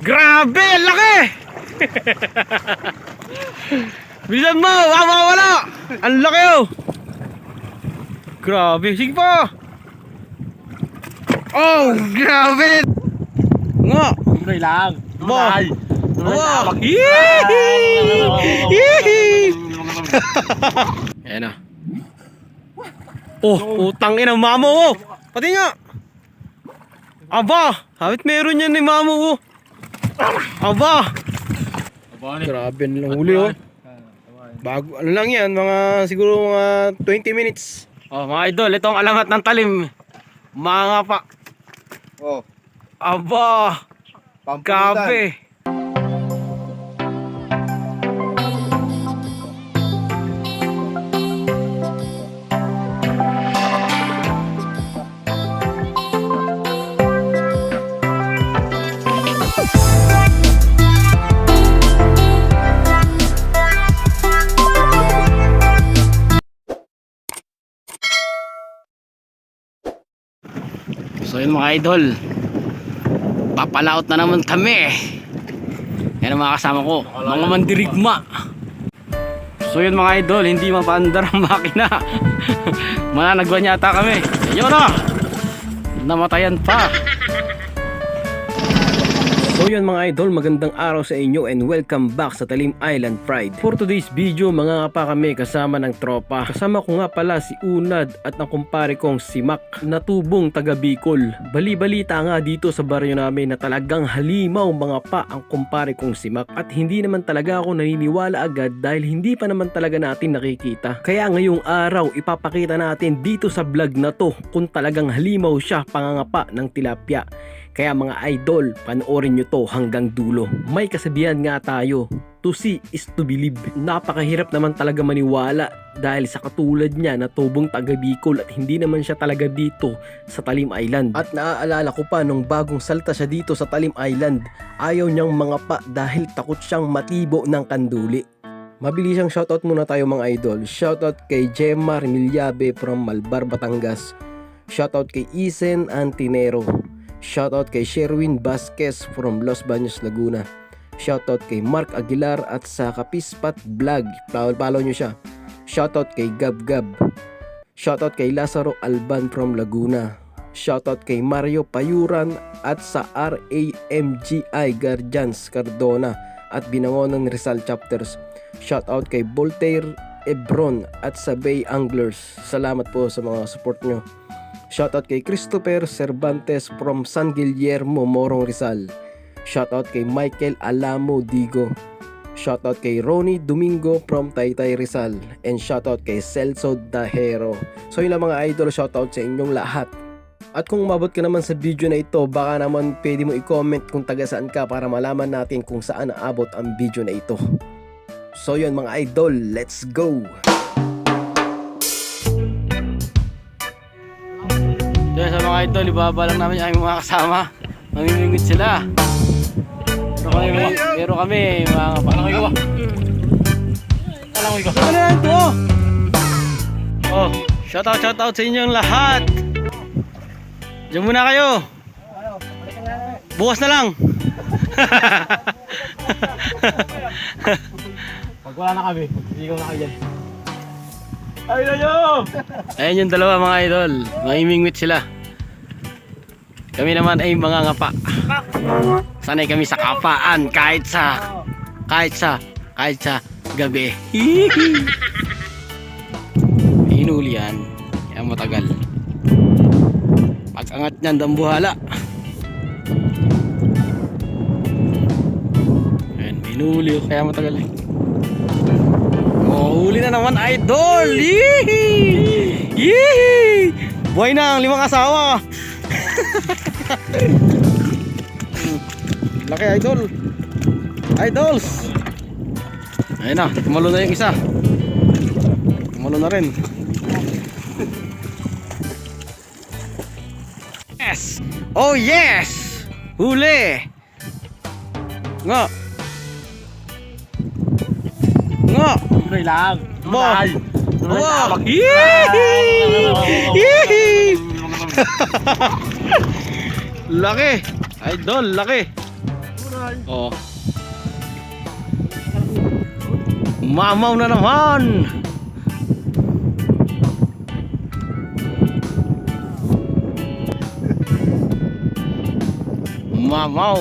Grabe, laki! Bilisan mo, baka makawala! Ang laki oh! Grabe, sige pa! Oh, grabe! Nga! Tuloy lang. Tuloy Wow! Yee! Yee! Ayan na. Oh, utang ina, mamo oh! Pati nga! Aba! Habit meron yan ni mamo oh! Aba! Grabe lang huli oh. Bago, ano lang yan, mga siguro mga 20 minutes. Oh, mga idol, ito ang alamat ng talim. Mga pa. Oh, Aba! pampulutan. Grabe! Mga idol. Papalaot na naman kami. Yan ang mga kasama ko. Mga mandirigma. So yun mga idol Hindi mapaandar ang makina. Mananagwan yata kami. Yun na Namatayan pa So yun mga idol, magandang araw sa inyo and welcome back sa Talim Island Pride. For today's video, mga pa kami kasama ng tropa. Kasama ko nga pala si Unad at ang kumpare kong si Mac na tubong taga Bicol. Bali-balita nga dito sa baryo namin na talagang halimaw mga pa ang kumpare kong si Mac at hindi naman talaga ako naniniwala agad dahil hindi pa naman talaga natin nakikita. Kaya ngayong araw, ipapakita natin dito sa vlog na to kung talagang halimaw siya pangangapa ng tilapia. Kaya mga idol, panoorin nyo to hanggang dulo. May kasabihan nga tayo, to see is to believe. Napakahirap naman talaga maniwala dahil sa katulad niya na tubong taga Bicol at hindi naman siya talaga dito sa Talim Island. At naaalala ko pa nung bagong salta siya dito sa Talim Island, ayaw niyang mga pa dahil takot siyang matibo ng kanduli. Mabilis siyang shoutout muna tayo mga idol. Shoutout kay Gemma Millabe from Malbar, Batangas. Shoutout kay Isen Antinero. Shoutout kay Sherwin Vasquez from Los Baños, Laguna. Shoutout kay Mark Aguilar at sa Kapispat Vlog. Follow, nyo siya. Shoutout kay Gab Gab. Shoutout kay Lazaro Alban from Laguna. Shoutout kay Mario Payuran at sa RAMGI Guardians Cardona at Binangonan Rizal Chapters. Shoutout kay Voltaire Ebron at sa Bay Anglers. Salamat po sa mga support nyo. Shoutout kay Christopher Cervantes from San Guillermo, Morong Rizal. Shoutout kay Michael Alamo Digo. Shoutout kay Ronnie Domingo from Taytay Rizal. And shoutout kay Celso Dahero. So yun lang mga idol, shoutout sa inyong lahat. At kung umabot ka naman sa video na ito, baka naman pwede mo i-comment kung taga saan ka para malaman natin kung saan naabot ang video na ito. So yun mga idol, let's go! Mga idol, ibaba lang namin yung aming mga kasama. Mamimingwit sila. Pero kami, pero kami mga palangoy ko. Palangoy ko. Ano na ito? Oh, shout out, shout out sa inyong lahat. Diyan muna kayo. Bukas na lang. Pag wala na kami, hindi ko na kayo dyan. Ay, ayo! Ayan yung dalawa mga idol. Mamimingwit sila. Kami naman ay mga ngapa. Sanay kami sa kapaan kahit sa kahit sa kahit sa gabi. Hinuli yan. Kaya matagal. Pag angat niyan dambuhala. Ayan, hinuli oh. Kaya matagal eh. Oh, huli na naman idol! Yee! Yee! Buhay na ang limang asawa! Laki idol! Idols! Ayun na, tumalo na yung isa. Tumalo na rin. Yes! Oh yes! Huli! Nga! Nga! Tuloy lang. Tuloy Wow! lang. Yee! Laki! Idol, laki! Oh. Mamaw na naman! Mamaw!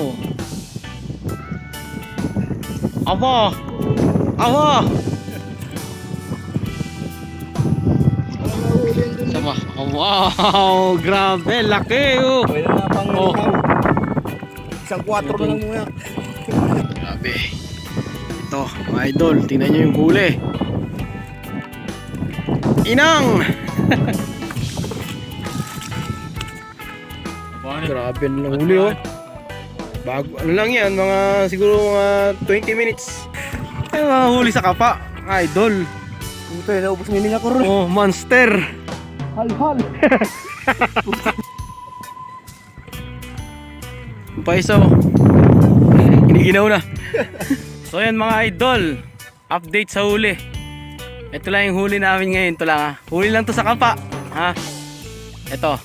Aba! Aba! Oh, wow! Grabe! Laki! Oh! Pwede na pang Oh. Isang 4 na lang muna. Grabe. Ito, mga idol, tingnan nyo yung huli. Inang! Grabe na lang huli oh. Bago, ano lang yan, mga siguro mga 20 minutes. Ay, mga huli sa kapa, mga idol. Puta, naubos ng hininga ko rin. Oh, monster. Hal-hal. Paiso. Hiniginaw na. so yan mga idol. Update sa huli. Ito lang yung huli namin ngayon. Ito lang ha. Huli lang to sa kapa. Ha? Ito.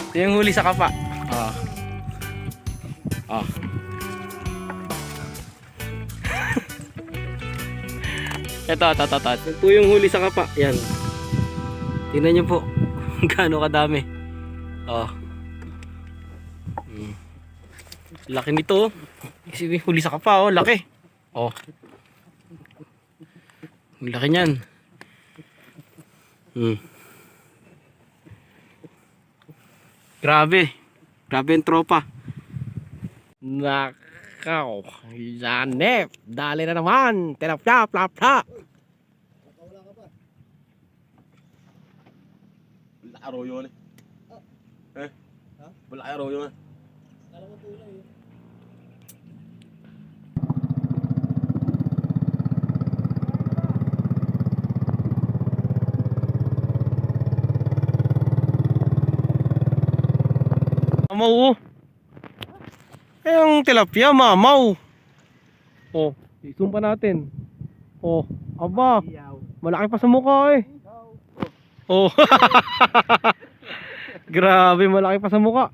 Ito yung huli sa kapa. Ah. Ah. ito, ito, ito, ito. Ito yung huli sa kapa. Yan. Tingnan nyo po. Gaano kadami. Oh. Laki nito. oh. Kasi huli sa kapa oh, laki. Oh. Ang Laki niyan. Hmm. Grabe. Grabe yung tropa. Nakaw. Yanep. Dali na naman. Tinapya, plap, plap. Wala arroyo na. Eh? Wala arroyo na. Mamaw oh. Eh, ang tilapia, mamaw. Oh, isum pa natin. Oh, aba. Malaki pa sa mukha eh. Oh. Grabe, malaki pa sa mukha.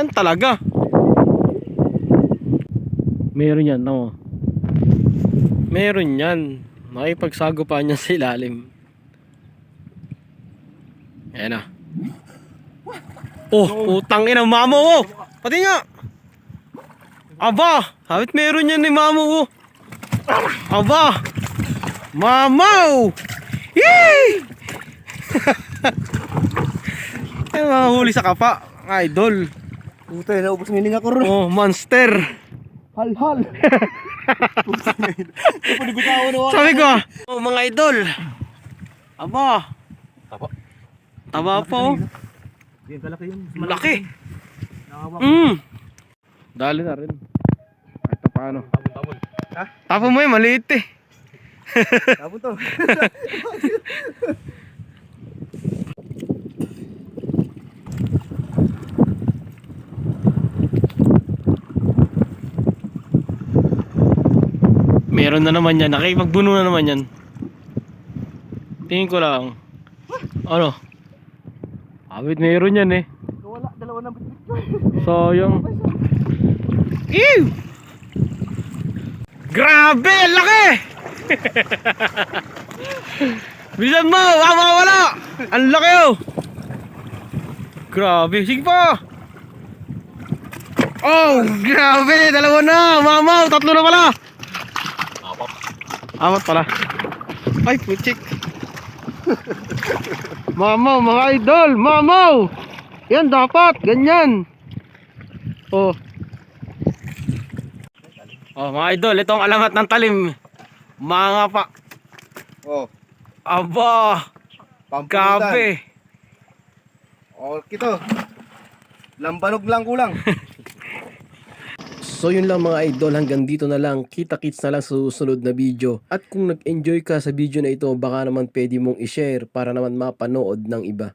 Yan talaga. Meron yan, no. Meron yan. Makipagsago pa niya sa ilalim. Ayan na. Oh, utang ina, mamo oh. Pati nga. Aba, habit meron yan ni mamo oh. Aba. Mamaw! Yay! Ay, mga huli sa kapa, idol. Puta, naubos ng hininga ko rin. Oh, monster. Hal-hal. Panibitawan na Sabi ko, oh, mga idol. Aba. Taba. Taba pa oh. Yan kalaki yun. Malaki. Mm. Dali na rin. Pa paano. Tabon-tabon. Ha? Tapo mo eh, maliit eh. Tabon to. Meron na naman yan. Nakipagbuno na naman yan. Tingin ko lang. Ano? Abit meron yan eh. Wala, dalawa na bitbit. Sayang. Ew! Grabe! Laki! Bilisan mo! Baka makawala! Ang laki oh! Grabe! Sige pa! Oh! Grabe! Dalawa na! Mamaw! Tatlo na pala! Apat pala. Ay, puchik. Mamaw, mga idol! Mamaw! Yan dapat! Ganyan! Oh. Oh, mga idol, ito ang alamat ng talim. Mga pa. Oh, Aba! pamputan. Kape! Oh, kito. Lambanog lang kulang. So yun lang mga idol, hanggang dito na lang. Kita-kits na lang sa susunod na video. At kung nag-enjoy ka sa video na ito, baka naman pwede mong i-share para naman mapanood ng iba.